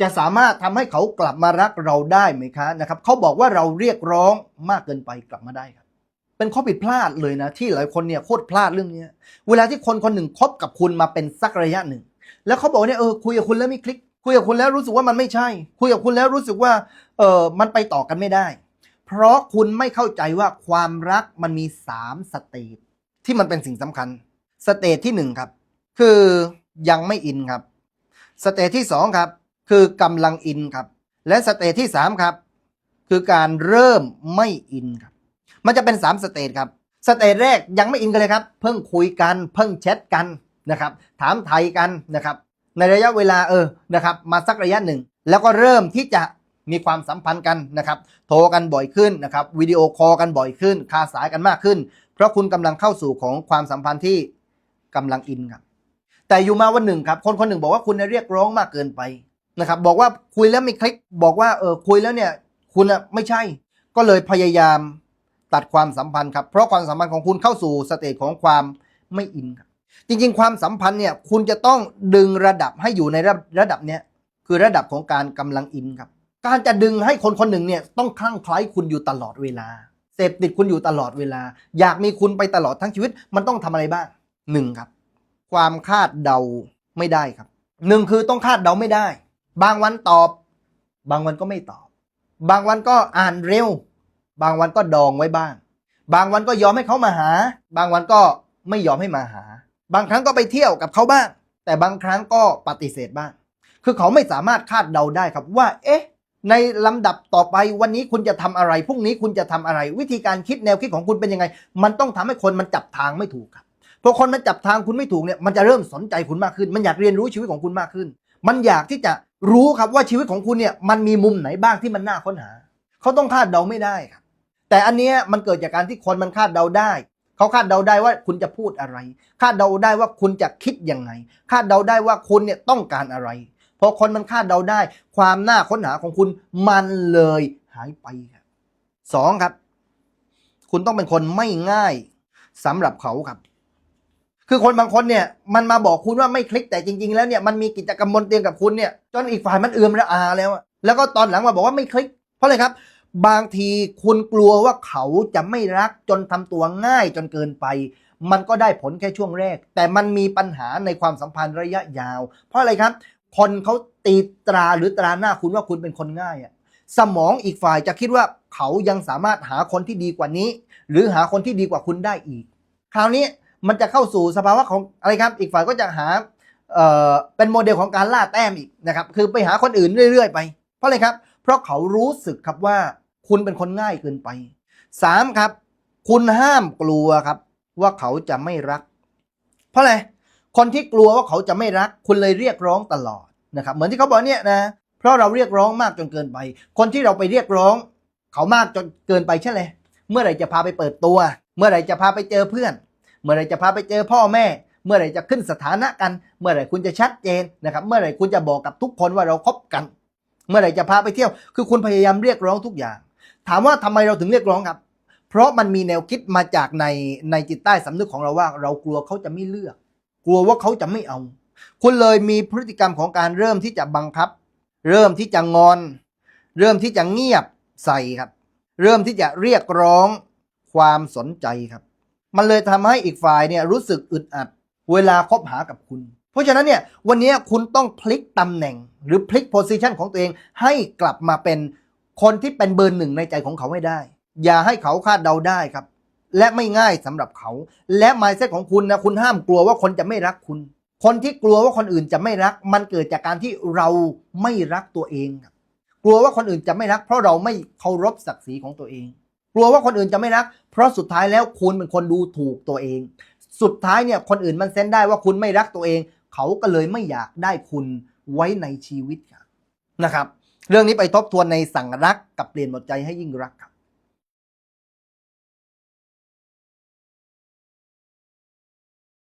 จะสามารถทำให้เขากลับมารักเราได้ไหมคะนะครับเขาบอกว่าเราเรียกร้องมากเกินไปกลับมาได้ครับ เป็นข้อผิดพลาดเลยนะ ที่หลายคนเนี่ยโคตรพลาดเรื่องนี้เวลาที่คนคนหนึ่งคบกับคุณมาเป็นสักระยะหนึ่ง แล้วเขาบอกเนี่ยเออคุยกับคุณแล้วไม่คลิก คุยกับคุณแล้วรู้สึกว่ามันไม่ใช่ คุยกับคุณแล้วรู้สึกว่าเออมันไปต่อกันไม่ได้ เพราะคุณไม่เข้าใจว่าความรักมันมีสามสเตจที่มันเป็นสิ่งสำคัญสเตจที่หนึ่งครับคือยังไม่อินครับสเตจที่สองครับ คือกำลังอินครับ และสเตจที่สามครับ คือการเริ่มไม่อินครับ มันจะเป็นสามสเตจครับสเตจแรกยังไม่อินกันเลยครับ เพิ่งคุยกัน เพิ่งแชทกันนะครับ ถามไทยกันนะครับ ในระยะเวลาเออนะครับ มาสักระยะหนึ่ง แล้วก็เริ่มที่จะมีความสัมพันธ์กันนะครับ โทรกันบ่อยขึ้นนะครับวิดีโอคอลกันบ่อยขึ้น คาสายกันมากขึ้น เพราะคุณกำลังเข้าสู่ของความสัมพันธ์ที่กำลังอินครับ แต่อยู่มาวันหนึ่งครับ คนคนหนึ่งบอกว่าคุณเรียกร้องมากเกินไป นะครับบอกว่าคุยแล้วไม่คลิกบอกว่าเออคุยแล้วเนี่ยคุณอะไม่ใช่ ก็เลยพยายามตัดความสัมพันธ์ครับเพราะความสัมพันธ์ของคุณเข้าสู่สเตจของความไม่อินครับจริงๆ ความสัมพันธ์เนี่ยคุณจะต้องดึงระดับให้อยู่ในระระดับเนี้ยคือระดับของการกำลังอินครับ การจะดึงให้คนคนหนึ่งเนี่ยต้องคลั่งไคล้คุณอยู่ตลอดเวลาเสพติดคุณอยู่ตลอดเวลา อยากมีคุณไปตลอดทั้งชีวิตมันต้องทำอะไรบ้างหนึ่งครับ ความคาดเดาไม่ได้ครับหนึ่งคือต้องคาดเดาไม่ได้ บางวันตอบ บางวันก็ไม่ตอบ บางวันก็อ่านเร็ว บางวันก็ดองไว้บ้าง บางวันก็ยอมให้เขามาหา บางวันก็ไม่ยอมให้มาหา บางครั้งก็ไปเที่ยวกับเขาบ้าง แต่บางครั้งก็ปฏิเสธบ้าง คือเขาไม่สามารถคาดเดาได้ครับว่า เอ๊ะ ในลำดับต่อไปวันนี้คุณจะทำอะไรพรุ่งนี้คุณจะทำอะไร วิธีการคิดแนวคิดของคุณเป็นยังไง มันต้องทำให้คนมันจับทางไม่ถูกครับพอคนมันจับทางคุณไม่ถูกเนี่ยมันจะเริ่มสนใจคุณมากขึ้น มันอยากเรียนรู้ชีวิตของคุณมากขึ้น มันอยากที่จะ รู้ครับว่าชีวิตของคุณเนี่ยมันมีมุมไหนบ้างที่มันน่าค้นหา เขาต้องคาดเดาไม่ได้ครับ แต่อันเนี้ยมันเกิดจากการที่คนมันคาดเดาได้ เขาคาดเดาได้ว่าคุณจะพูดอะไร คาดเดาได้ว่าคุณจะคิดยังไง คาดเดาได้ว่าคุณเนี่ยต้องการอะไรพอคนมันคาดเดาได้ ความน่าค้นหาของคุณมันเลยหายไปครับสองครับ คุณต้องเป็นคนไม่ง่ายสำหรับเขาครับ คือคนบางคนเนี่ยมันมาบอกคุณว่าไม่คลิกแต่จริง ๆ แล้วเนี่ยมันมีกิจกรรมบนเตียงกับคุณเนี่ยจนอีกฝ่ายมันเอือมระอาแล้วแล้วก็ตอนหลังมาบอกว่าไม่คลิก เพราะอะไรครับ บางทีคุณกลัวว่าเขาจะไม่รักจนทำตัวง่ายจนเกินไป มันก็ได้ผลแค่ช่วงแรก แต่มันมีปัญหาในความสัมพันธ์ระยะยาว เพราะอะไรครับ คนเขาตีตราหรือตราหน้าคุณว่าคุณเป็นคนง่ายอะสมองอีกฝ่ายจะคิดว่าเขายังสามารถหาคนที่ดีกว่านี้ หรือหาคนที่ดีกว่าคุณได้อีก คราวนี้ มันจะเข้าสู่สภาวะของอะไรครับ อีกฝ่ายก็จะหาเอ่อเป็นโมเดลของการล่าแต้มอีกนะครับ คือไปหาคนอื่นเรื่อยๆ ไป เพราะอะไรครับ เพราะเขารู้สึกครับว่าคุณเป็นคนง่ายเกินไปสามครับ คุณห้ามกลัวครับ ว่าเขาจะไม่รัก เพราะอะไรคนที่กลัวว่าเขาจะไม่รัก คุณเลยเรียกร้องตลอดนะครับ เหมือนที่เขาบอกเนี่ยนะเพราะเราเรียกร้องมากจนเกินไป คนที่เราไปเรียกร้อง เขามากจนเกินไปใช่ไหมเมื่อไหร่จะพาไปเปิดตัว เมื่อไหร่จะพาไปเจอเพื่อน เมื่อไรจะพาไปเจอพ่อแม่ เมื่อไรจะขึ้นสถานะกัน เมื่อไรคุณจะชัดเจนนะครับ เมื่อไรคุณจะบอกกับทุกคนว่าเราคบกัน เมื่อไรจะพาไปเที่ยว คือคุณพยายามเรียกร้องทุกอย่าง ถามว่าทำไมเราถึงเรียกร้องครับ เพราะมันมีแนวคิดมาจากในในจิตใต้สำนึกของเราว่า เรากลัวเขาจะไม่เลือก กลัวว่าเขาจะไม่เอา คุณเลยมีพฤติกรรมของการเริ่มที่จะบังคับ เริ่มที่จะงอน เริ่มที่จะเงียบใส่ครับ เริ่มที่จะเรียกร้องความสนใจครับ มันเลยทำให้อีกฝ่ายเนี่ยรู้สึกอึดอัดเวลาคบหากับคุณ เพราะฉะนั้นเนี่ยวันนี้คุณต้องพลิกตำแหน่ง หรือพลิกโพสิชันของตัวเองให้กลับมาเป็นคนที่เป็นเบอร์หนึ่งในใจของเขาให้ได้ อย่าให้เขาคาดเดาได้ครับ และไม่ง่ายสำหรับเขา และไมเซตของคุณนะคุณห้ามกลัวว่าคนจะไม่รักคุณ คนที่กลัวว่าคนอื่นจะไม่รัก มันเกิดจากการที่เราไม่รักตัวเองครับกลัวว่าคนอื่นจะไม่รัก เพราะเราไม่เคารพศักดิ์ศรีของตัวเอง ลัวว่าคนอื่นจะไม่รัก เพราะสุดท้ายแล้วคุณเป็นคนดูถูกตัวเอง สุดท้ายเนี่ยคนอื่นมันเซนได้ว่าคุณไม่รักตัวเอง เขาก็เลยไม่อยากได้คุณไว้ในชีวิตครับนะครับ เรื่องนี้ไปทบทวนในสั่งรักกับเปลี่ยนหมดใจให้ยิ่งรักครับ